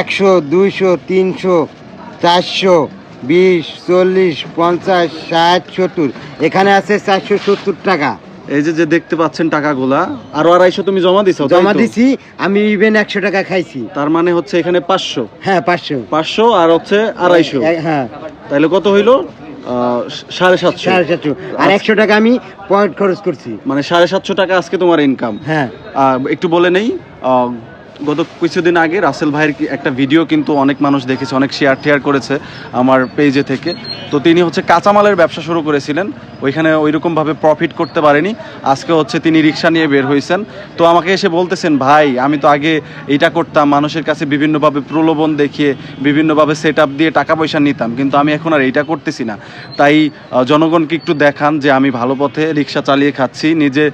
একশো দুইশো তিনশো চারশো বিশ চল্লিশ পঞ্চাশ ষাট সত্তর। এখানে আছে চারশো সত্তর টাকা। এই যে যে দেখতে পাচ্ছেন টাকাগুলা আরও আড়াইশো তুমি জমা দিছো জমা? দিছি আমি ইভেন একশো টাকা খাইছি। তার মানে হচ্ছে এখানে পাঁচশো? হ্যাঁ পাঁচশো। পাঁচশো আর হচ্ছে আড়াইশো? হ্যাঁ। তাহলে কত হইল? সাড়ে সাতশো। সাড়ে সাতশো। আর একশো টাকা আমি পয়েন্ট খরচ করছি। মানে সাড়ে সাতশো টাকা আজকে তোমার ইনকাম হ্যাঁ। একটু বলে নেই গত কিছুদিন আগে রাসেল ভাইয়ের একটা ভিডিও কিন্তু অনেক মানুষ দেখেছে, অনেক শেয়ার টেয়ার করেছে আমার পেজে থেকে। তো তিনি হচ্ছে কাঁচামালের ব্যবসা শুরু করেছিলেন, ওইখানে ওইরকমভাবে প্রফিট করতে পারেনি। আজকে হচ্ছে তিনি রিক্সা নিয়ে বের হয়েছেন তো আমাকে এসে বলতেছেন, ভাই, আমি তো আগে এইটা করতাম, মানুষের কাছে বিভিন্নভাবে প্রলোভন দেখিয়ে, বিভিন্নভাবে সেট আপ দিয়ে টাকা পয়সা নিতাম, কিন্তু আমি এখন আর এইটা করতেছি না। তাই জনগণকে একটু দেখান যে আমি ভালো পথে রিক্সা চালিয়ে খাচ্ছি, নিজে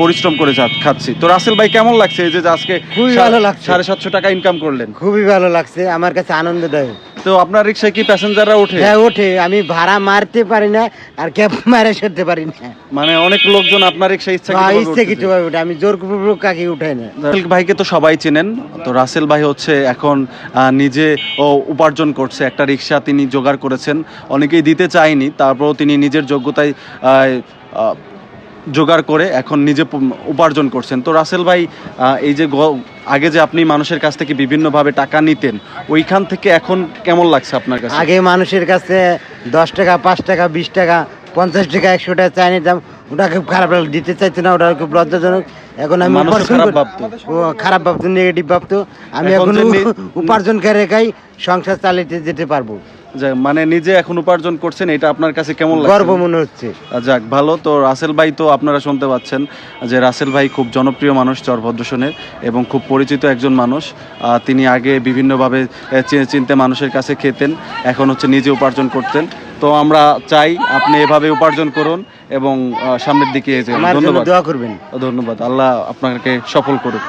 পরিশ্রম করে খাচ্ছি। তো রাসেল ভাই, কেমন লাগছে এই যে আজকে খুবই ভালো লাগছে। সাড়ে সাতশো টাকা ইনকাম করলেন। খুবই ভালো লাগছে আমার কাছে আনন্দদায়ক। তো আপনার রিক্সায় কি প্যাসেঞ্জাররা ওঠে? হ্যাঁ ওঠে। আমি ভাড়া মারতে পারি না আর ক্যাব মারা সরতে পারি না। মানে অনেক লোকজন আপনার রিক্সা ইচ্ছা বা ইচ্ছে কিছু ভাবে ওঠে আমি জোর পূর্বক কাকে উঠাই না। রাসেল ভাইকে তো সবাই চেনেন। তো রাসেল ভাই হচ্ছে এখন নিজে উপার্জন করছে। একটা রিক্সা তিনি জোগাড় করেছেন। অনেকেই দিতে চায়নি তারপরেও তিনি নিজের যোগ্যতায় জোগাড় করে এখন নিজে উপার্জন করছেন। তো রাসেল ভাই এই যে আগে যে আপনি মানুষের কাছ থেকে বিভিন্নভাবে টাকা নিতেন, ওইখান থেকে এখন কেমন লাগছে আপনার কাছে? আগে মানুষের কাছে দশ টাকা, পাঁচ টাকা, বিশ টাকা, পঞ্চাশ টাকা, একশো টাকা চাই নিতাম ওটা খুব খারাপ দিতে চাইছে না, ওটা খুব লজ্জাজনক। এখন আমি উপার্জন খারাপ ভাবতো। ও খারাপ ভাবতো নেগেটিভ ভাবতো। আমি এখন উপার্জন করে সংসার চালিয়ে যেতে পারব। মানে নিজে এখন উপার্জন করছেন এটা আপনার কাছে কেমন গর্ব মনে হচ্ছে। যাক ভালো। তো রাসেল ভাই তো আপনারা শুনতে পাচ্ছেন যে রাসেল ভাই খুব জনপ্রিয় মানুষ চরভদ্রসনের এবং খুব পরিচিত একজন মানুষ। আহ, তিনি আগে বিভিন্নভাবে চিনতে মানুষের কাছে খেতেন এখন হচ্ছে নিজে উপার্জন করতেন। তো আমরা চাই আপনি এভাবে উপার্জন করুন এবং সামনের দিকে ধন্যবাদ। দোয়া করবেন। ধন্যবাদ। আল্লাহ আপনাকে সফল করুক।